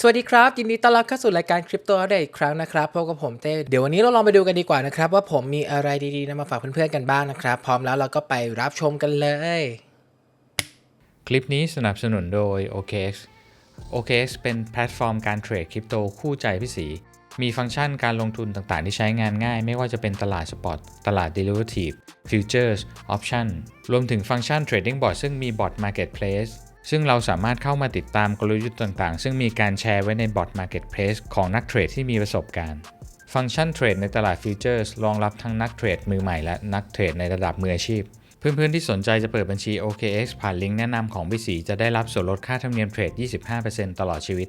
สวัสดีครับ ยินดีต้อนรับเข้าสู่รายการคริปโตอัปเดตอีกครั้งนะครับพบกับผมเต้เดี๋ยววันนี้เราลองไปดูกันดีกว่านะครับ ว่าผมมีอะไรดีๆนำมาฝากเพื่อนๆกันบ้างนะครับ พร้อมแล้วเราก็ไปรับชมกันเลย คลิปนี้สนับสนุนโดย OKX OKX เป็นแพลตฟอร์มการเทรดคริปโตคู่ใจพี่สี มีฟังก์ชันการลงทุนต่างๆ ที่ใช้งานง่าย ไม่ว่าจะเป็นตลาดสปอตตลาด Derivative Futures Option รวมถึงฟังก์ชัน Trading Bot ซึ่งมี Bot Marketplace ซึ่งเราสามารถเข้ามาติดตามกลยุทธ์ต่างๆ ซึ่งมีการแชร์ไว้ใน Bot Marketplace ของนักเทรดที่มีประสบการณ์ ฟังก์ชันเทรดในตลาดฟิวเจอร์สรองรับทั้งนักเทรดมือใหม่และนักเทรดในระดับมืออาชีพ เพื่อนๆที่สนใจจะเปิดบัญชี OKX ผ่านลิงก์แนะนำของพี่สีจะได้รับส่วนลดค่าธรรมเนียมเทรด 25%ตลอดชีวิต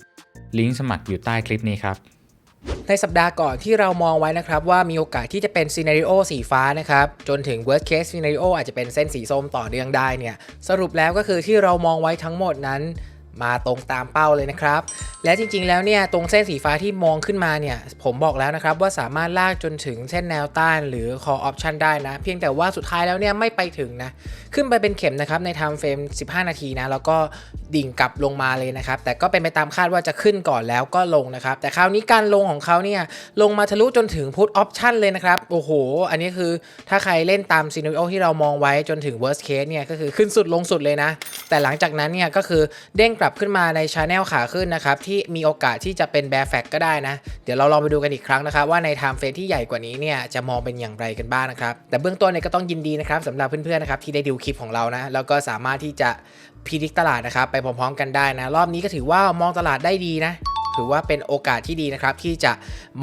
ลิงก์สมัครอยู่ใต้คลิปนี้ครับ ในสัปดาห์ก่อนที่เรามองไว้นะครับว่ามีโอกาสที่จะเป็นซีนารีโอสีฟ้านะครับ จนถึง worst case scenario อาจจะเป็นเส้นสีส้มต่อเนื่องได้เนี่ย สรุปแล้วก็คือที่เรามองไว้ทั้งหมดนั้นมาตรงตามเป้าเลยนะครับ และจริงๆ แล้วเนี่ยตรงเส้นสีฟ้าที่มองขึ้นมาเนี่ยผมบอกแล้วนะครับว่าสามารถลากจนถึงเส้นแนวต้านหรือ call option ได้นะ เพียงแต่ว่าสุดท้ายแล้วเนี่ยไม่ไปถึงนะ ขึ้นไปเป็นเข็มนะครับใน time frame 15 นาทีนะแล้วก็ดิ่งกลับลงมาเลยนะครับแต่ก็เป็นไปตามคาดว่าจะขึ้นก่อนแล้วก็ลงนะครับแต่คราวนี้การลงของเขาเนี่ยลงมาทะลุจนถึง put option เลยนะครับโอ้โห อันนี้คือถ้าใครเล่นตาม scenario ที่เรามองไว้จนถึง worst case เนี่ยก็คือขึ้นสุดลงสุดเลยนะ แต่หลังจากนั้นเนี่ยก็คือเด้งกลับขึ้นมาใน channel ขาขึ้นนะครับที่มีโอกาสที่จะเป็น bear flag ก็ได้นะ เดี๋ยวเราลองไปดูกันอีกครั้งนะครับว่าใน time frame ที่ใหญ่กว่านี้เนี่ยจะมองเป็นอย่างไรกันบ้างนะครับแต่เบื้องต้นเนี่ยก็ต้องยินดีนะครับสำหรับเพื่อนๆนะครับที่ได้ดูคลิปของเรานะ แล้วก็สามารถที่จะพิจิกตลาดนะครับ ไปพร้อมๆกันได้นะ รอบนี้ก็ถือว่ามองตลาดได้ดีนะถือว่าเป็นโอกาสที่ดีนะครับที่จะ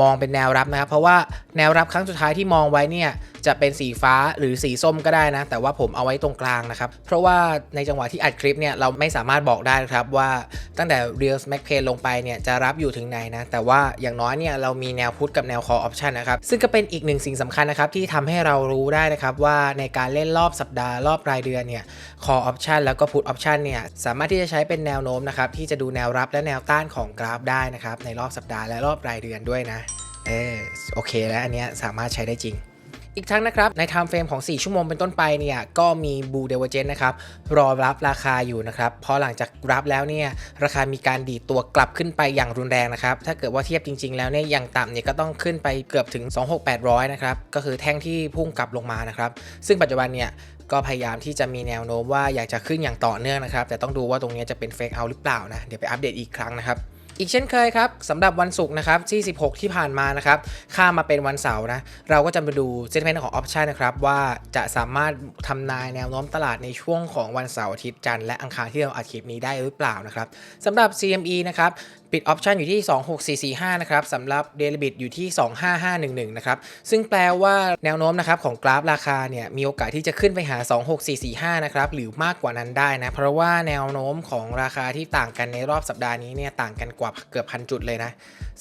มองเป็นแนวรับนะครับ เพราะว่าแนวรับครั้งสุดท้ายที่มองไว้เนี่ย จะเป็นสีฟ้าหรือสีส้มก็ได้นะ แต่ว่าผมเอาไว้ตรงกลางนะครับ เพราะว่าในจังหวะที่อัดคลิปเนี่ยเราไม่สามารถบอกได้ครับว่าตั้งแต่ Real Mac p a y ลงไปเนี่ยจะรับอยู่ถึงไหนนะ แต่ว่าอย่างน้อยเนี่ยเรามีแนวพุทกับแนว call option นะครับ ซึ่งก็เป็นอีกหนึ่งสิ่งสำคัญนะครับที่ทำให้เรารู้ได้นะครับว่าในการเล่นรอบสัปดาห์รอบรายเดือนเนี่ย call option แล้วก็ put option เนี่ยสามารถที่จะใช้เป็นแนวโน้มนะครับที่จะดูแนวรับและแนวต้านของกราฟได้นะครับในรอบสัปดาห์และรอบรายเดือนด้วยนะเออโอเคแล้วอันเนี้ยสามารถใช้ได้จริง อีกทั้งนะครับ ใน time frame ของ 4 ชั่วโมงเป็นต้นไปเนี่ยก็มีบูเดเวอร์เจนนะครับ รอรับราคาอยู่นะครับพอหลังจากรับแล้วเนี่ยราคามีการดีดตัวกลับขึ้นไปอย่างรุนแรงนะครับ ถ้าเกิดว่าเทียบจริง ๆ แล้วเนี่ยอย่างต่ำเนี่ยก็ต้องขึ้นไปเกือบถึง 26800 นะครับ ก็คือแท่งที่พุ่งกลับลงมานะครับ ซึ่งปัจจุบันเนี่ยก็พยายามที่จะมีแนวโน้มว่าอยากจะขึ้นอย่างต่อเนื่องนะครับ แต่ต้องดูว่าตรงนี้จะเป็นเฟกเอาหรือเปล่านะเดี๋ยวไปอัปเดตอีกครั้งนะครับ อีกเช่นเคยครับสำหรับวันศุกร์นะครับที่ 16 ที่ผ่านมานะครับข้ามมาเป็นวันเสาร์นะเราก็จะมาดูเซนเมนต์ของออปชันนะครับว่าจะสามารถทำนายแนวโน้มตลาดในช่วงของวันเสาร์อาทิตย์จันทร์และอังคารที่เราอัดคลิปนี้ได้หรือเปล่านะครับสำหรับ CME นะครับ ปิดออปชันอยู่ที่ 26445 นะครับสำหรับเดลิบิตอยู่ที่ 25511 นะครับ ซึ่งแปลว่าแนวโน้มนะครับของกราฟราคาเนี่ยมีโอกาสที่จะขึ้นไปหา 26445 นะครับ หรือมากกว่านั้นได้นะ เพราะว่าแนวโน้มของราคาที่ต่างกันในรอบสัปดาห์นี้เนี่ยต่างกันกว่าเกือบพันจุดเลยนะ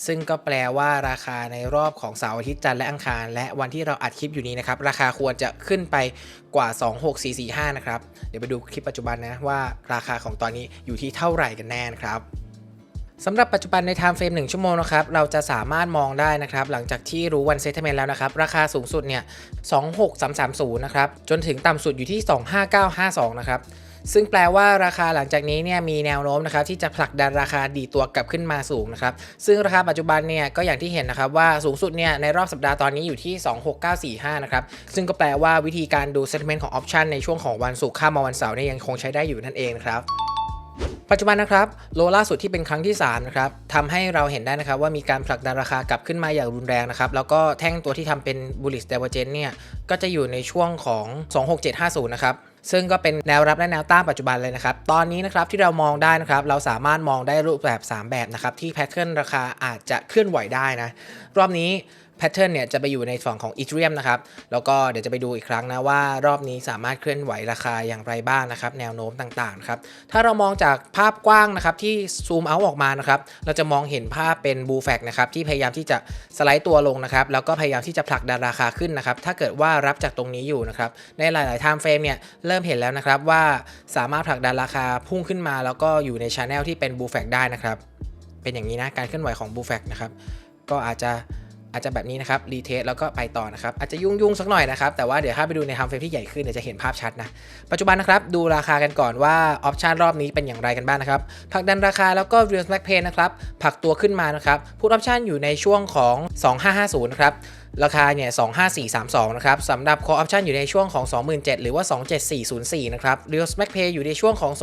ซึ่งก็แปลว่าราคาในรอบของเสาร์อาทิตย์จันทร์และอังคาร และวันที่เราอัดคลิปอยู่นี้นะครับราคาควรจะขึ้นไปกว่า 26445 นะครับ เดี๋ยวไปดูคลิปปัจจุบันนะว่าราคาของตอนนี้อยู่ที่เท่าไหร่กันแน่นะครับ สำหรับปัจจุบันใน time frame 1ชั่วโมงนะครับเราจะสามารถมองได้นะครับหลังจากที่รู้วันเซตเมนต์แล้วนะครับราคาสูงสุดเนี่ย26330นะครับจนถึงต่ำสุดอยู่ที่ 25952นะครับซึ่งแปลว่าราคาหลังจากนี้เนี่ยมีแนวโน้มนะครับที่จะผลักดันราคาดีตัวกลับขึ้นมาสูงนะครับซึ่งราคาปัจจุบันเนี่ยก็อย่างที่เห็นนะครับว่าสูงสุดเนี่ยในรอบสัปดาห์ตอนนี้อยู่ที่ 26945นะครับซึ่งก็แปลว่าวิธีการดู sentiment ของ option ในช่วงของวันศุกร์ข้ามมาวันเสาร์เนี่ยยังคงใช้ได้อยู่นั่นเองครับ ปัจจุบันนะครับโลล่าสุดที่เป็นครั้งที่3นะครับทำให้เราเห็นได้นะครับว่ามีการผลักดันราคากลับขึ้นมาอย่างรุนแรงนะครับแล้วก็แท่งตัวที่ทำเป็น bullish divergence เนี่ยก็จะอยู่ในช่วงของ 26750 นะครับซึ่งก็เป็นแนวรับและแนวต้านปัจจุบันเลยนะครับ ตอนนี้นะครับที่เรามองได้นะครับเราสามารถมองได้รูปแบบ 3 แบบนะครับที่แพทเทิร์นราคาอาจจะเคลื่อนไหวได้นะรอบนี้ แพทเทิร์นเนี่ยจะไปอยู่ในฝั่งของอีเทเรียมนะครับ แล้วก็เดี๋ยวจะไปดูอีกครั้งนะว่ารอบนี้สามารถเคลื่อนไหวราคาอย่างไรบ้างนะครับ แนวโน้มต่างๆครับ ถ้าเรามองจากภาพกว้างนะครับที่ซูมเอาออกมานะครับ เราจะมองเห็นภาพเป็นบูแฟกนะครับที่พยายามที่จะสไลด์ตัวลงนะครับ แล้วก็พยายามที่จะผลักดันราคาขึ้นนะครับ ถ้าเกิดว่ารับจากตรงนี้อยู่นะครับ ในหลายๆ time frame เนี่ยเริ่มเห็นแล้วนะครับว่าสามารถผลักดันราคาพุ่งขึ้นมา แล้วก็อยู่ในช anel ที่เป็นบูแฟกได้นะครับ เป็นอย่างนี้นะการเคลื่อนไหวของบูแฟกนะครับ ก็อาจจะ อาจจะแบบนี้นะครับรีเทสแล้วก็ไปต่อนะครับอาจจะยุ่งๆสักหน่อยนะครับแต่ว่าเดี๋ยวถ้าไปดูในไทม์เฟรมที่ใหญ่ขึ้นเดี๋ยวจะเห็นภาพชัดนะปัจจุบันนะครับดูราคากันก่อนว่าออปชันรอบนี้เป็นอย่างไรกันบ้างนะครับผลักดันราคาแล้วก็เรียลแม็กเพนนะครับผลักตัวขึ้นมานะครับพูดออปชันอยู่ในช่วงของ 2550นะครับ ราคาเนี่ย 25432 นะครับสำหรับ Call Option อยู่ในช่วงของ 27,000หรือว่า 27404 นะครับ Real Slack Pay อยู่ในช่วงของ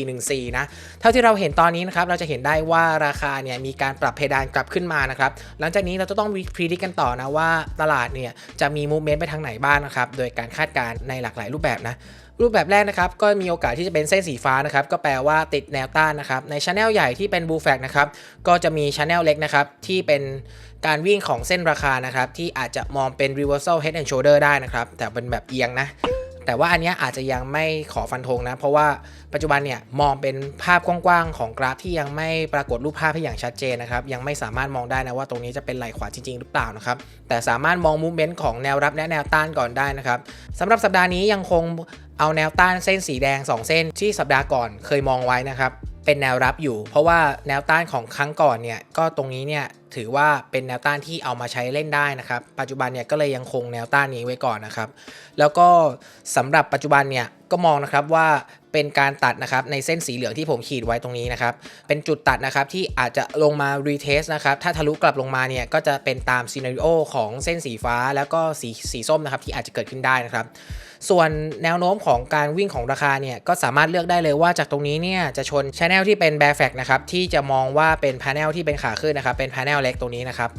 26414 นะ เท่าที่เราเห็นตอนนี้นะครับ เราจะเห็นได้ว่าราคาเนี่ยมีการปรับเพดานกลับขึ้นมานะครับ หลังจากนี้เราจะต้องพิจิกันต่อนะว่าตลาดเนี่ยจะมีมูเมนต์ไปทางไหนบ้างนะครับ โดยการคาดการณ์ในหลากหลายรูปแบบนะรูปแบบแรกนะครับ ก็มีโอกาสที่จะเป็นเส้นสีฟ้านะครับ ก็แปลว่าติดแนวต้านนะครับ ในช anel ใหญ่ที่เป็น Blue Flag นะครับ ก็จะมีช anel เล็กนะครับ ที่เป็น การวิ่งของเส้นราคานะครับ ที่อาจจะมองเป็น reversal head and shoulder ได้นะครับ แต่เป็นแบบเอียงนะ แต่ว่าอันนี้อาจจะยังไม่ขอฟันธงนะ เพราะว่าปัจจุบันเนี่ยมองเป็นภาพกว้างๆของกราฟที่ยังไม่ปรากฏรูปภาพให้อย่างชัดเจนนะครับ ยังไม่สามารถมองได้นะว่าตรงนี้จะเป็นไหลขวาจริงๆ หรือเปล่านะครับ แต่สามารถมองมูฟเมนต์ของแนวรับและแนวต้านก่อนได้นะครับสำหรับสัปดาห์นี้ยังคง เอาแนวต้านเส้นสีแดง 2 เส้นที่สัปดาห์ก่อนเคยมองไว้นะครับ เป็นแนวรับอยู่ เพราะว่าแนวต้านของครั้งก่อนเนี่ยก็ตรงนี้เนี่ยถือว่าเป็นแนวต้านที่เอามาใช้เล่นได้นะครับ ปัจจุบันเนี่ยก็เลยยังคงแนวต้านนี้ไว้ก่อนนะครับ แล้วก็สำหรับปัจจุบันเนี่ยก็มองนะครับว่าเป็นการตัดนะครับในเส้นสีเหลืองที่ผมขีดไว้ตรงนี้นะครับ เป็นจุดตัดนะครับที่อาจจะลงมา retest นะครับถ้าทะลุกลับลงมาเนี่ยก็จะเป็นตามซีนารีโอของเส้นสีฟ้าแล้วก็สีสีส้มนะครับที่อาจจะเกิดขึ้นได้นะครับ ส่วนแนวโน้มของการวิ่งของราคาเนี่ยก็สามารถเลือกได้เลยว่าจากตรงนี้เนี่ยจะชนชแนลที่เป็น bear flag นะครับที่จะมองว่าเป็นพาร์แนลที่เป็นขาขึ้นนะครับเป็นพาร์แนลเล็กตรงนี้นะครับ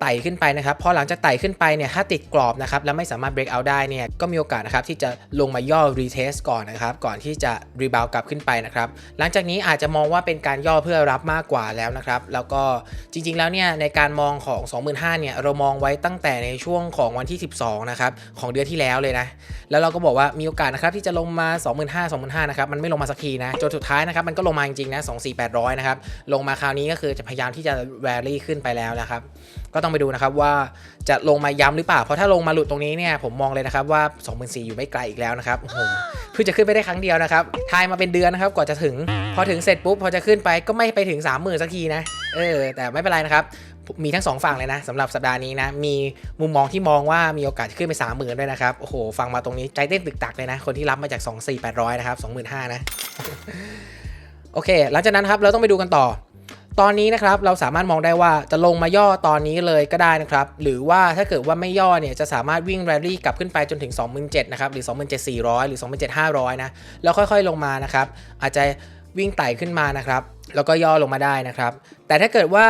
ไต่ขึ้นไปนะครับพอหลังจากไต่ขึ้นไปเนี่ยถ้าติดกรอบนะครับแล้วไม่สามารถ break out ได้เนี่ยก็มีโอกาสนะครับที่จะลงมาย่อ retest ก่อนนะครับก่อนที่จะ rebound กลับขึ้นไปนะครับหลังจากนี้อาจจะมองว่าเป็นการย่อเพื่อรับมากกว่าแล้วนะครับแล้วก็จริงๆแล้วเนี่ยในการมองของ 25,000เนี่ยเรามองไว้ตั้งแต่ในช่วงของวันที่ 12นะครับของเดือนที่แล้วเลยนะแล้วเราก็บอกว่ามีโอกาสนะครับที่จะลงมา 25,000 25,000นะครับมันไม่ลงมาสักทีนะจนสุดท้ายนะครับมันก็ลงมาจริงๆนะ 24,800 นะครับลงมาคราวนี้ก็คือจะพยายามที่จะ rally ขึ้นไปแล้วนะครับก็ต้องไปดูนะครับว่าจะลงมาย้ำหรือเปล่า เพราะถ้าลงมาหลุดตรงนี้เนี่ยผมมองเลยนะครับว่า2 4 0 0อยู่ไม่ไกลอีกแล้วนะครับโอ้โหเพิ่งจะขึ้นไปได้ครั้งเดียวนะครับทายมาเป็นเดือนนะครับกว่าจะถึง พอถึงเสร็จปุ๊บพอจะขึ้นไปก็ไม่ไปถึง 30,000สักทีนะเออแต่ไม่เป็นไรนะครับมีทั้งสองฝั่งเลยนะสำหรับสัปดาห์นี้นะ มีมุมมองที่มองว่ามีโอกาสจะขึ้นไป 30,000ด้วยนะครับ โอ้โห ฟังมาตรงนี้ใจเต้นตึกตักเลยนะ คนที่รับมาจาก 24,800 นะครับ 25,000นะ โอเค หลังจากนั้นครับ เราต้องไปดูกันต่อ ตอนนี้นะครับเราสามารถมองได้ว่าจะลงมาย่อตอนนี้เลยก็ได้นะครับหรือว่าถ้าเกิดว่าไม่ย่อเนี่ยจะสามารถวิ่งแรลลี่กลับขึ้นไปจนถึง 27,000นะครับหรือ 27,400 หรือ 27,500 นะแล้วค่อยๆลงมานะครับอาจจะวิ่งไต่ขึ้นมานะครับแล้วก็ย่อลงมาได้นะครับ แต่ถ้าเกิดว่า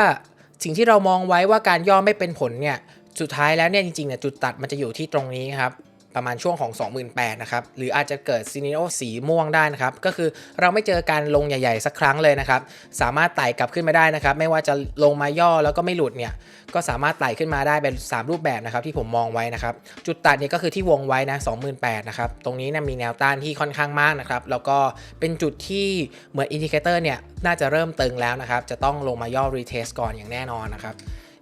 สิ่งที่เรามองไว้ว่าการย่อไม่เป็นผลเนี่ยสุดท้ายแล้วเนี่ยจริงๆเนี่ยจุดตัดมันจะอยู่ที่ตรงนี้ครับ ประมาณช่วงของ 28,000นะครับหรืออาจจะเกิดซีนิโอสีม่วงได้นะครับก็คือเราไม่เจอการลงใหญ่ๆสักครั้งเลยนะครับสามารถไต่กลับขึ้นมาได้นะครับไม่ว่าจะลงมาย่อแล้วก็ไม่หลุดเนี่ยก็สามารถไต่ขึ้นมาได้เป็น 3 รูปแบบนะครับที่ผมมองไว้นะครับจุดตัดเนี่ยก็คือที่วงไว้นะ28,000นะครับตรงนี้นี่ยมีแนวต้านที่ค่อนข้างมากนะครับแล้วก็เป็นจุดที่เหมือนอินดิเคเตอร์เนี่ยน่าจะเริ่มตึงแล้วนะครับจะต้องลงมาย่อ retest ก่อนอย่างแน่นอนนะครับ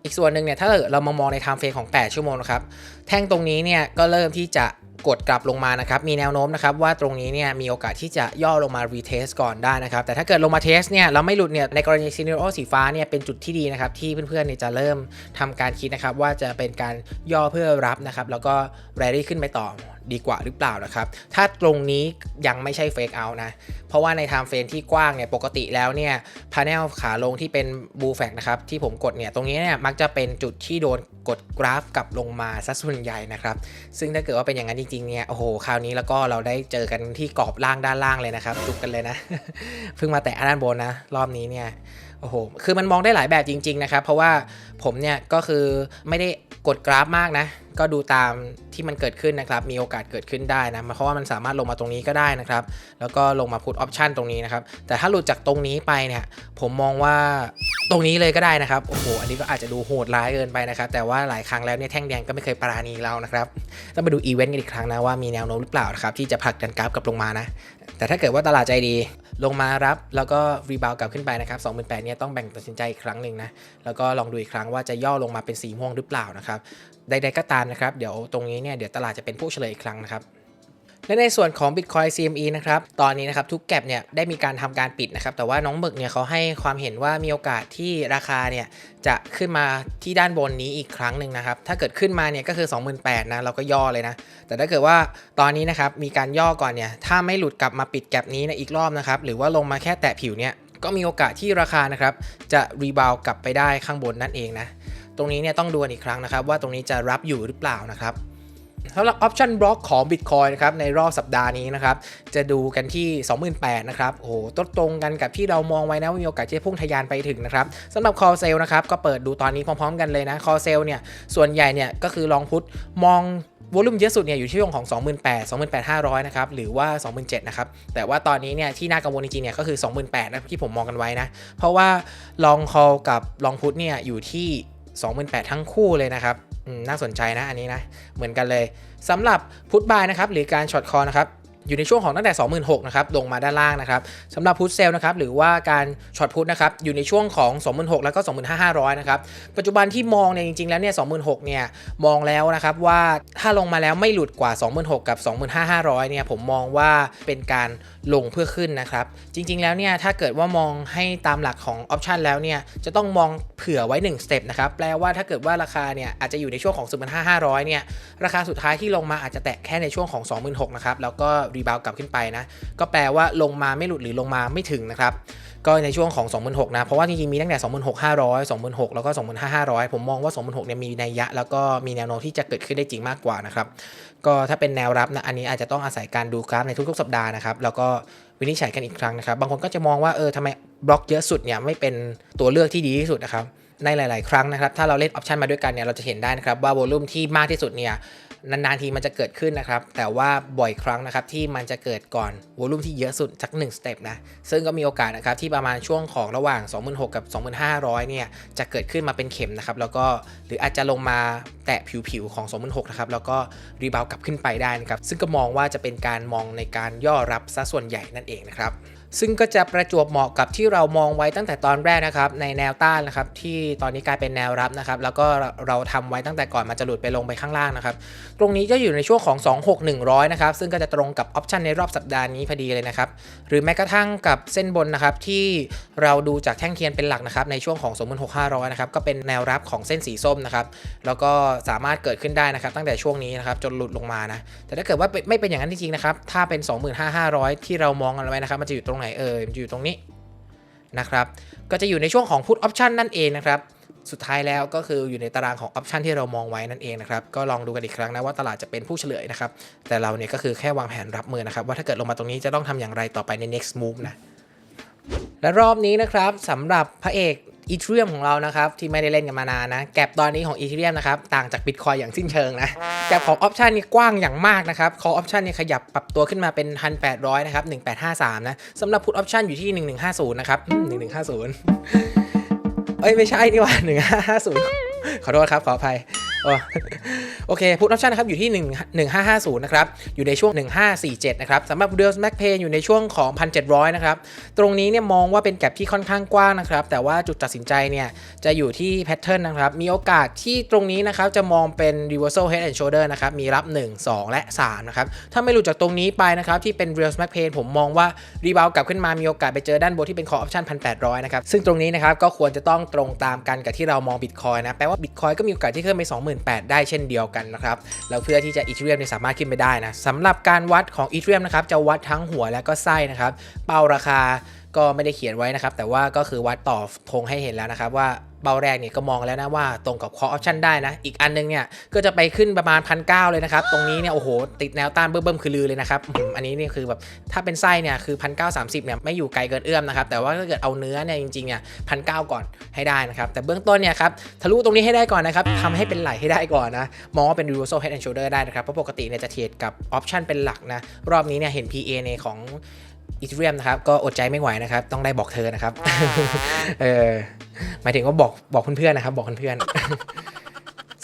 อีกส่วนหนึ่งเนี่ยถ้าเกิดเรามามองในไทม์เฟรมของ 8 ชั่วโมงนะครับแท่งตรงนี้เนี่ยก็เริ่มที่จะกดกลับลงมานะครับ มีแนวโน้มนะครับว่าตรงนี้เนี่ยมีโอกาสที่จะย่อลงมา retest ก่อนได้นะครับ แต่ถ้าเกิดลงมา test เนี่ยเราไม่หลุดเนี่ยในกรณีซีเนโรสีฟ้าเนี่ยเป็นจุดที่ดีนะครับ ที่เพื่อนๆเนี่ยจะเริ่มทำการคิดนะครับ ว่าจะเป็นการย่อเพื่อรับนะครับ แล้วก็ rally ขึ้นไปต่อ ดีกว่าหรือเปล่านะครับ ถ้าตรงนี้ยังไม่ใช่ fake out นะ เพราะว่าใน time frame ที่กว้างเนี่ยปกติแล้วเนี่ย panel ขาลงที่เป็น blue flag นะครับที่ผมกดเนี่ยตรงนี้เนี่ยมักจะเป็นจุดที่โดนกดกราฟกลับลงมาซะส่วนใหญ่นะครับ ซึ่งถ้าเกิดว่าเป็นอย่างนั้นจริงๆเนี่ยโอ้โหคราวนี้แล้วก็เราได้เจอกันที่กรอบล่างด้านล่างเลยนะครับจุกกันเลยนะเพิ่งมาแตะด้านบนนะ รอบนี้เนี่ยโอ้โหคือมันมองได้หลายแบบจริง ๆนะครับ เพราะว่าผมเนี่ยก็คือไม่ได้กดกราฟมากนะ ก็ดูตามที่มันเกิดขึ้นนะครับ มีโอกาสเกิดขึ้นได้นะ เพราะว่ามันสามารถลงมาตรงนี้ก็ได้นะครับ แล้วก็ลงมาพุทออปชันตรงนี้นะครับ แต่ถ้าหลุดจากตรงนี้ไปเนี่ย ผมมองว่าตรงนี้เลยก็ได้นะครับ โอ้โห อันนี้ก็อาจจะดูโหดร้ายเกินไปนะครับ แต่ว่าหลายครั้งแล้วเนี่ยแท่งแดงก็ไม่เคยปราณีเรานะครับ ต้องไปดูอีเวนต์กันอีกครั้งนะว่ามีแนวโน้มหรือเปล่านะครับที่จะผลักดันกราฟกลับลงมานะ แต่ถ้าเกิดว่าตลาดใจดี ลงมารับแล้วก็รีบาวกลับขึ้นไปนะครับ28,000เนี่ยต้องแบ่งตัดสินใจอีกครั้งหนึ่งนะแล้วก็ลองดูอีกครั้งว่าจะย่อลงมาเป็นสีม่วงหรือเปล่านะครับใดๆก็ตามนะครับเดี๋ยวตรงนี้เนี่ยเดี๋ยวตลาดจะเป็นผู้เฉลยอีกครั้งนะครับ และในส่วนของ Bitcoin CME นะครับ ตอนนี้นะครับทุกแก็บเนี่ยได้มีการทำการปิดนะครับ แต่ว่าน้องหมึกเนี่ยเขาให้ความเห็นว่ามีโอกาสที่ราคาเนี่ยจะขึ้นมาที่ด้านบนนี้อีกครั้งหนึ่งนะครับ ถ้าเกิดขึ้นมาเนี่ยก็คือ 28,000นะเราก็ย่อเลยนะ แต่ถ้าเกิดว่าตอนนี้นะครับมีการย่อก่อนเนี่ย ถ้าไม่หลุดกลับมาปิดแก็บนี้ในอีกรอบนะครับ หรือว่าลงมาแค่แตะผิวเนี่ย ก็มีโอกาสที่ราคานะครับจะรีบาวกลับไปได้ข้างบนนั่นเองนะ ตรงนี้เนี่ยต้องดูอีกครั้งนะครับ ว่าตรงนี้จะรับอยู่หรือเปล่านะครับ สำหรับออปชันบล็อกของ Bitcoin นะครับในรอบสัปดาห์นี้นะครับจะดูกันที่ 28,000นะครับโอ้โหตตรงกันกับที่เรามองไว้นะว่ามีโอกาสที่พุ่งทะยานไปถึงนะครับสำหรับ call sale นะครับก็เปิดดูตอนนี้พร้อมๆ กันเลยนะ call sale เนี่ยส่วนใหญ่เนี่ยก็คือลองพุทมองวอลุ่มเยอะสุดเนี่ยอยู่ที่ช่วงของ 28,000 28,500 นะครับ หรือว่า 27,000 นะครับ แต่ว่าตอนนี้เนี่ยที่น่ากังวลจริงๆเนี่ยก็คือ 28,000 นะที่ผมมองกันไว้นะ เพราะว่าลอง call กับลองพุทเนี่ยอยู่ที่ 28,000 ทั้งคู่เลยนะครับ น่าสนใจนะอันนี้นะ เหมือนกันเลยสำหรับพุทบายนะครับหรือการช็อตคอนะครับ อยู่ในช่วงของตั้งแต่ 26,000นะครับลงมาด้านล่างนะครับสำหรับพุทเซลนะครับหรือว่าการช็อตพุทนะครับอยู่ในช่วงของ 26,000แล้วก็ 25,500นะครับปัจจุบันที่มองเนี่ยจริงๆแล้วเนี่ย26,000เนี่ยมองแล้วนะครับว่าถ้าลงมาแล้วไม่หลุดกว่า 26,000กับ 25,500เนี่ยผมมองว่าเป็นการลงเพื่อขึ้นนะครับจริงๆแล้วเนี่ยถ้าเกิดว่ามองให้ตามหลักของออปชันแล้วเนี่ยจะต้องมองเผื่อไว้1สเต็ปนะครับแปลว่าถ้าเกิดว่าราคาเนี่ยอาจจะอยู่ในช่วงของ25,500เนี่ยราคาสุดท้ายที่ลงมาอาจจะแตะแค่ในช่วงของ 26,000นะครับแล้วก็รีบาวกลับขึ้นไปนะ ก็แปลว่าลงมาไม่หลุดหรือลงมาไม่ถึงนะครับ ก็ในช่วงของ26,000นะ เพราะว่าจริงๆ มีตั้งแต่ 26,500 26,000 แล้วก็ 25,500 ผมมองว่า 26,000เนี่ยมีนัยยะ แล้วก็มีแนวโน้มที่จะเกิดขึ้นได้จริงมากกว่านะครับ ก็ถ้าเป็นแนวรับนะ อันนี้อาจจะต้องอาศัยการดูกราฟในทุกๆ สัปดาห์นะครับ แล้วก็วินิจฉัยกันอีกครั้งนะครับ บางคนก็จะมองว่าเออทำไมบล็อกเยอะสุดเนี่ยไม่เป็นตัวเลือกที่ดีที่สุดนะครับในหลาย ๆ ครั้งนะครับ ถ้าเราเล่นออปชันมาด้วยกันเนี่ย เราจะเห็นได้นะครับว่าโวลุ่มที่มากที่สุดเนี่ย นานๆทีมันจะเกิดขึ้นนะครับ แต่ว่าบ่อยครั้งนะครับที่มันจะเกิดก่อนวอลุ่มที่เยอะสุดสัก1สเต็ปนะ ซึ่งก็มีโอกาสนะครับที่ประมาณช่วงของระหว่าง 26,000 กับ 25,000 เนี่ย จะเกิดขึ้นมาเป็นเข็มนะครับ แล้วก็หรืออาจจะลงมาแตะผิวๆของ 26,000 นะครับ แล้วก็รีบาวกลับขึ้นไปได้นะครับ ซึ่งก็มองว่าจะเป็นการมองในการย่อรับซะส่วนใหญ่นั่นเองนะครับ ซึ่งก็จะประจวบเหมาะกับที่เรามองไว้ตั้งแต่ตอนแรกนะครับ ในแนวต้านนะครับ ที่ตอนนี้กลายเป็นแนวรับนะครับ แล้วก็เราทำไว้ตั้งแต่ก่อนมันจะหลุดไปลงไปข้างล่างนะครับ ตรงนี้จะอยู่ในช่วงของ 26100 นะครับ ซึ่งก็จะตรงกับออปชันในรอบสัปดาห์นี้พอดีเลยนะครับ หรือแม้กระทั่งกับเส้นบนนะครับที่เราดูจากแท่งเทียนเป็นหลักนะครับในช่วงของ26500นะครับก็เป็นแนวรับของเส้นสีส้มนะครับแล้วก็สามารถเกิดขึ้นได้นะครับ ตั้งแต่ช่วงนี้นะครับจนหลุดลงมานะแต่ถ้าเกิดว่าไม่เป็นอย่างนั้นจริงๆนะครับถ้าเป็น 25,500 ที่เรามองกันไว้นะครับมันจะอยู่ตรงไหนเอ่ยมันจะอยู่ตรงนี้นะครับ ก็จะอยู่ในช่วงของ put option นั่นเองนะครับ สุดท้ายแล้วก็คืออยู่ในตารางของ option ที่เรามองไว้นั่นเองนะครับ ก็ลองดูกันอีกครั้งนะว่าตลาดจะเป็นผู้เฉลยนะครับ แต่เราเนี่ยก็คือแค่วางแผนรับมือนะครับ ว่าถ้าเกิดลงมาตรงนี้จะต้องทำอย่างไรต่อไปใน next move นะและรอบนี้นะครับสำหรับพระเอก อีเทรียมของเรานะครับที่ไม่ได้เล่นกันมานานนะแกลบตอนนี้ของอีเทรียมนะครับต่างจากบิตคอยอย่างสิ้นเชิงนะแกลบของออปชันนี่กว้างอย่างมากนะครับคอออปชันนี่ขยับปรับตัวขึ้นมาเป็น 1,800นะครับ1853นะสำหรับพุทออปชันอยู่ที่ 1150นะครับ1150เอ้ยไม่ใช่นี่หว่า1550ขอโทษครับขออภัย โอเคพุทออปชันนะครับอยู่ที่ 1 1550 นะครับ อยู่ในช่วง 1547 นะครับสำหรับเดลส์แม็กเพย์อยู่ในช่วงของ 1,700 นะครับ ตรงนี้เนี่ยมองว่าเป็นแก็บที่ค่อนข้างกว้างนะครับ แต่ว่าจุดตัดสินใจเนี่ยจะอยู่ที่แพทเทิร์นนะครับ มีโอกาสที่ตรงนี้นะครับจะมองเป็น reversal head and shoulder นะครับ มีรับ 1 2 และ 3 นะครับ ถ้าไม่หลุดจากตรงนี้ไปนะครับที่เป็น real smack pain ผมมองว่ารีบาวกลับขึ้นมามีโอกาสไปเจอด้านบนที่เป็น call option 1,800 นะครับ ซึ่งตรงนี้นะครับก็ควรจะต้องตรงตามกันกับที่เรามอง bitcoin นะ แปลว่า bitcoin ก็มีโอกาสที่ขึ้นไป28,000 ได้เช่นเดียวกันนะครับแล้วเพื่อที่จะอีทเรียมเนี่ยสามารถขึ้นไปได้นะสำหรับการวัดของอีทเรียมนะครับจะวัดทั้งหัวและก็ไส้นะครับเป้าราคา ก็ไม่ได้เขียนไว้นะครับ แต่ว่าก็คือวัดต่อธงให้เห็นแล้วนะครับ ว่าเป้าแรกเนี่ยก็มองแล้วนะว่าตรงกับ call option ได้นะ อีกอันนึงเนี่ยก็จะไปขึ้นประมาณพันเเลยนะครับ ตรงนี้เนี่ยโอ้โห ติดแนวต้านเบิ่มๆคือลือเลยนะครับ อันนี้เนี่ยคือแบบถ้าเป็นไส้เนี่ยคือพันเเนี่ยไม่อยู่ไกลเกินเอื้อมนะครับ แต่ว่าถ้าเกิดเอาเนื้อเนี่ยจริงๆเนี่ยพันเก่อนให้ได้นะครับ แต่เบื้องต้นเนี่ยครับทะลุตรงนี้ให้ได้ก่อนนะครับทำให้เป็นไหลให้ได้ก่อนนะ มองว่าเป็น reversal head and shoulder ได้นะครับ เพราะปกติเนี่ยจะเทรดกับ option เป็นหลักนะ รอบนี้เนี่ยเห็น PA ในของ อีเทเรียมนะครับก็อดใจไม่ไหวนะครับ ต้องได้บอกเธอนะครับ เออหมายถึงว่าบอกบอกเพื่อนๆนะครับ บอกเพื่อนๆ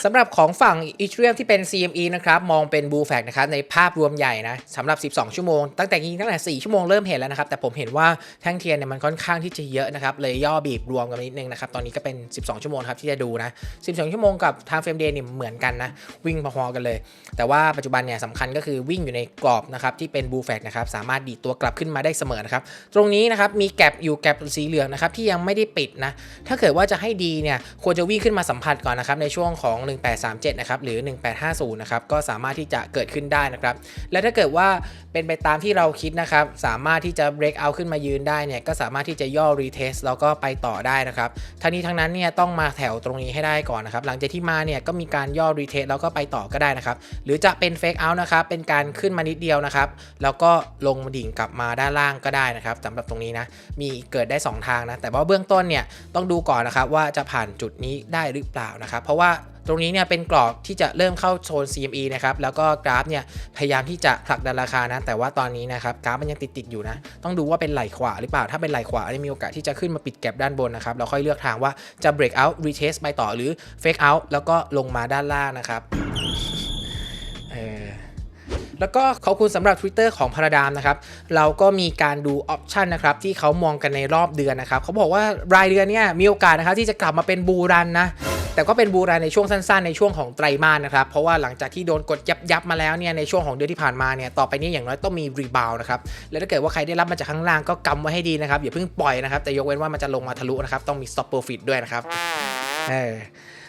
สำหรับของฝั่งอีเทรียมที่เป็น CME นะครับมองเป็นบูแฟกนะครับในภาพรวมใหญ่นะสำหรับ 12 ชั่วโมง ตั้งแต่จริงตั้งแต่ 4 ชั่วโมงเริ่มเห็นแล้วนะครับ แต่ผมเห็นว่าแท่งเทียนเนี่ยมันค่อนข้างที่จะเยอะนะครับ เลยย่อบีบรวมกันนิดนึงนะครับ ตอนนี้ก็เป็น 12 ชั่วโมงครับที่จะดูนะ 12 ชั่วโมงกับ time frame day เนี่ยเหมือนกันนะ วิ่งพอๆกันเลย แต่ว่าปัจจุบันเนี่ยสำคัญก็คือวิ่งอยู่ในกรอบนะครับที่เป็นบูแฟกนะครับสามารถดีตัวกลับขึ้นมาได้เสมอนะครับตรงนี้นะครับมีแกลบอยู่แกลบสีเหลืองนะครับที่ยังไม่ได้ปิดนะถ้าเกิดว่าจะให้ดีเนี่ยควรจะวิ่งขึ้นมาสัมผัสก่อนนะครับในช่วงของ1837นะครับหรือ 1850นะครับก็สามารถที่จะเกิดขึ้นได้นะครับและถ้าเกิดว่าเป็นไปตามที่เราคิดนะครับสามารถที่จะ break out ขึ้นมายืนได้เนี่ยก็สามารถที่จะย่อ retest แล้วก็ไปต่อได้นะครับทั้งนี้ทั้งนั้นเนี่ยต้องมาแถวตรงนี้ให้ได้ก่อนนะครับหลังจากที่มาเนี่ยก็มีการย่อ retest แล้วก็ไปต่อก็ได้นะครับหรือจะเป็น fake out นะครับเป็นการขึ้นมานิดเดียวนะครับแล้วก็ลงดิ่งกลับมาด้านล่างก็ได้นะครับสำหรับตรงนี้นะมีเกิดได้ 2 ทางนะแต่ว่าเบื้องต้นเนี่ยต้องดูก่อนนะครับว่าจะผ่านจุดนี้ได้หรือเปล่านะครับเพราะว่า ตรงนี้เนี่ยเป็นกรอบที่จะเริ่มเข้าโซน CME นะครับ แล้วก็กราฟเนี่ยพยายามที่จะผลักดันราคานะ แต่ว่าตอนนี้นะครับกราฟมันยังติดติดๆอยู่นะ ต้องดูว่าเป็นไหลขวาหรือเปล่า ถ้าเป็นไหลขวาเนี่ยมีโอกาสที่จะขึ้นมาปิดแก็บด้านบนนะครับ เราค่อยเลือกทางว่าจะ break out retest ไปต่อหรือ fake out แล้วก็ลงมาด้านล่างนะครับ เออ แล้วก็ขอบคุณสำหรับ Twitter ของพาราดามนะครับ เราก็มีการดูออปชันนะครับที่เขามองกันในรอบเดือนนะครับเขาบอกว่ารายเดือนเนี่ยมีโอกาสนะครับที่จะกลับมาเป็นบูรันนะแต่ก็เป็นบูรันในช่วงสั้นๆ ในช่วงของไตรมาสนะครับ เพราะว่าหลังจากที่โดนกดยับยับมาแล้วเนี่ยในช่วงของเดือนที่ผ่านมาเนี่ยต่อไปนี้อย่างน้อยต้องมีรีบาวนะครับ แล้วถ้าเกิดว่าใครได้รับมาจากข้างล่างก็กำไว้ให้ดีนะครับ อย่าเพิ่งปล่อยนะครับ แต่ยกเว้นว่ามันจะลงมาทะลุนะครับ ต้องมี stop profit ด้วยนะครับเออ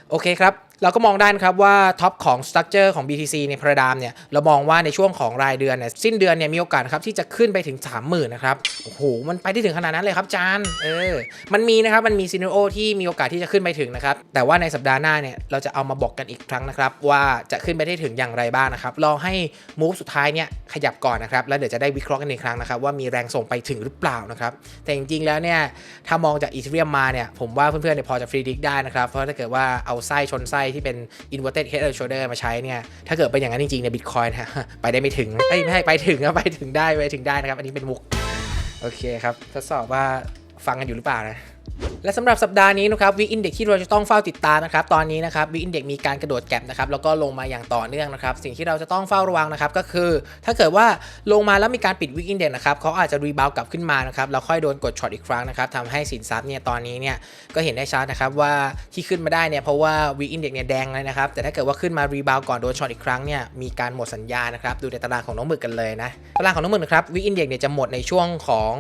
โอเคครับ เราก็มองได้นะครับว่าท็อปของสต r u เจอร์ของ BTC ในพราดามเนี่ยเรามองว่าในช่วงของรายเดือนเนี่ยสิ้นเดือนเนี่ยมีโอกาสครับที่จะขึ้นไปถึง 30,000นะครับโอ้โหมันไปได้ถึงขนาดนั้นเลยครับจานเออมันมีนะครับมันมีซีนโอที่มีโอกาสที่จะขึ้นไปถึงนะครับแต่ว่าในสัปดาห์หน้าเนี่ยเราจะเอามาบอกกันอีกครั้งนะครับว่าจะขึ้นไปได้ถึงอย่างไรบ้างนะครับรอให้มูฟสุดท้ายเนี่ยขยับก่อนนะครับแล้วเดี๋ยวจะได้วิเคราะห์กันอีกครั้งนะครับว่ามีแรงส่งไปถึงหรือเปล่านะครับแต่จริงๆแล้วเนี่ยถ้ามองจากอีเทเรียมมาเนี่ยผมว่าเพื่อนๆเนี่ยพอจะฟรีดิกได้นะครับเพราะถ้าเกิดว่าเอาไส้ชนไส้ที่เป็น inverted head and shoulder มาใช้เนี่ย ถ้าเกิดเป็นอย่างนั้นจริงๆเนี่ยบิตคอยน์ฮะไปได้ไม่ถึงไม่ให้ไปถึงนะไปถึงได้ไปถึงได้นะครับ อันนี้เป็นมุก โอเคครับ ทดสอบว่าฟังกันอยู่หรือเปล่านะ และสำหรับสัปดาห์นี้นะครับวิกอินเด็กที่เราจะต้องเฝ้าติดตามนะครับตอนนี้นะครับวิกอินเด็กมีการกระโดดแก็บนะครับแล้วก็ลงมาอย่างต่อเนื่องนะครับสิ่งที่เราจะต้องเฝ้าระวังนะครับก็คือ ถ้าเกิดว่าลงมาแล้วมีการปิดวิกอินเด็กนะครับเขาอาจจะรีบาวกลับขึ้นมานะครับแล้วค่อยโดนกดช็อตอีกครั้งนะครับทำให้สินทรัพย์เนี่ยตอนนี้เนี่ยก็เห็นได้ชัดนะครับว่าที่ขึ้นมาได้เนี่ยเพราะว่าวิกอินเด็กเนี่ยแดงเลยนะครับแต่ถ้าเกิดว่าขึ้นมารีบาวก่อนโดนช็อตอีกครั้งเนี่ยมีการหมดสัญญานะครับดูในตารางของน้องหมึกกันเลยนะตารางของน้องหมึกนะครับวิกอินเด็กเนี่ยจะหมดในช่วงของ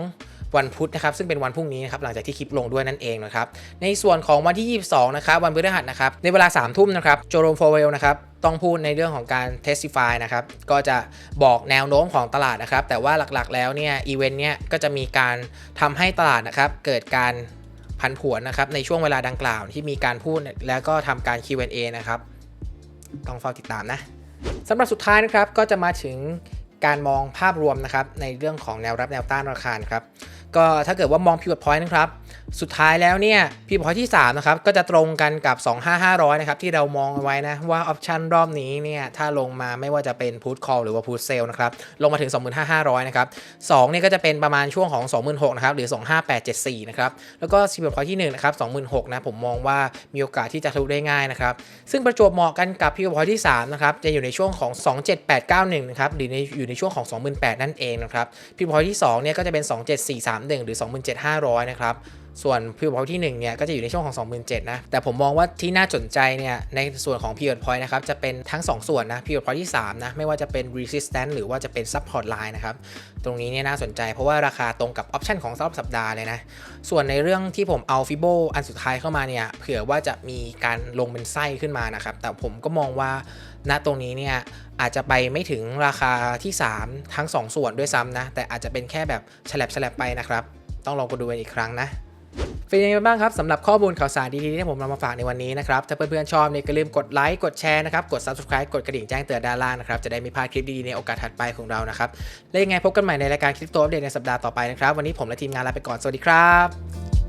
วันพุธนะครับซึ่งเป็นวันพรุ่งนี้นะครับหลังจากที่คลิปลงด้วยนั่นเองนะครับในส่วนของวันที่ 22 นะครับวันพฤหัสนะครับในเวลา3ทุ่มนะครับโจโรมโฟเวลนะครับต้องพูดในเรื่องของการ testify นะครับ ก็จะบอกแนวโน้มของตลาดนะครับ แต่ว่าหลักๆ แล้วเนี่ย อีเวนต์เนี่ยก็จะมีการทำให้ตลาดนะครับ เกิดการผันผวนนะครับ ในช่วงเวลาดังกล่าวที่มีการพูดแล้วก็ทำการ Q&A นะครับ ต้องเฝ้าติดตามนะสำหรับสุดท้ายนะครับ ก็จะมาถึงการมองภาพรวมนะครับ ในเรื่องของแนวรับแนวต้านราคาครับ ก็ถ้าเกิดว่ามอง pivot point นะครับ สุดท้ายแล้วเนี่ย pivot point ที่ 3 นะครับ ก็จะตรงกันกับ 25500 นะครับ ที่เรามองเอาไว้นะ ว่าออปชันรอบนี้เนี่ย ถ้าลงมาไม่ว่าจะเป็น put call หรือว่า put sell นะครับ ลงมาถึง 25,500 นะครับ2เนี่ยก็จะเป็นประมาณช่วงของ 26,000นะครับ หรือ 25874 นะครับ แล้วก็ pivot point ที่1นะครับ26,000นะผมมองว่ามีโอกาสที่จะทะลุได้ง่ายนะครับซึ่งประจวบเหมาะกันกับ pivot point ที่3นะครับจะอยู่ในช่วงของ 27891 นะครับหรือในอยู่ในช่วงของ 28,000นั่นเองนะครับ pivot point ที่2เนี่ยก็จะเป็น27431 หรือ 27,500 นะครับ ส่วนพิวพอยที่1เนี่ยก็จะอยู่ในช่วงของ 27,000นะแต่ผมมองว่าที่น่าสนใจเนี่ยในส่วนของ pivot point นะครับจะเป็นทั้ง 2 ส่วนนะ pivot point ที่3นะไม่ว่าจะเป็น resistance หรือว่าจะเป็น support line นะครับตรงนี้เนี่ยน่าสนใจเพราะว่าราคาตรงกับออปชันของรอบสัปดาห์เลยนะส่วนในเรื่องที่ผมเอาฟิโบอันสุดท้ายเข้ามาเนี่ยเผื่อว่าจะมีการลงเป็นไส้ขึ้นมานะครับแต่ผมก็มองว่าณตรงนี้เนี่ยอาจจะไปไม่ถึงราคาที่ 3 ทั้ง 2 ส่วนด้วยซ้ำนะแต่อาจจะเป็นแค่แบบฉลับฉลับไปนะครับ ต้องลองไปดูกันอีกครั้งนะ เป็นยังไงบ้างครับสำหรับข้อมูลข่าวสารดีๆที่ผมนำมาฝากในวันนี้นะครับ ถ้าเพื่อนๆชอบเนี่ยก็ลืมกดไลค์กดแชร์นะครับ กด subscribe กดกระดิ่งแจ้งเตือนด้านล่างนะครับ จะได้ไม่พลาดคลิปดีๆในโอกาสถัดไปของเรานะครับ และยังไงพบกันใหม่ในรายการคลิปโตอัปเดตในสัปดาห์ต่อไปนะครับ วันนี้ผมและทีมงานลาไปก่อน สวัสดีครับ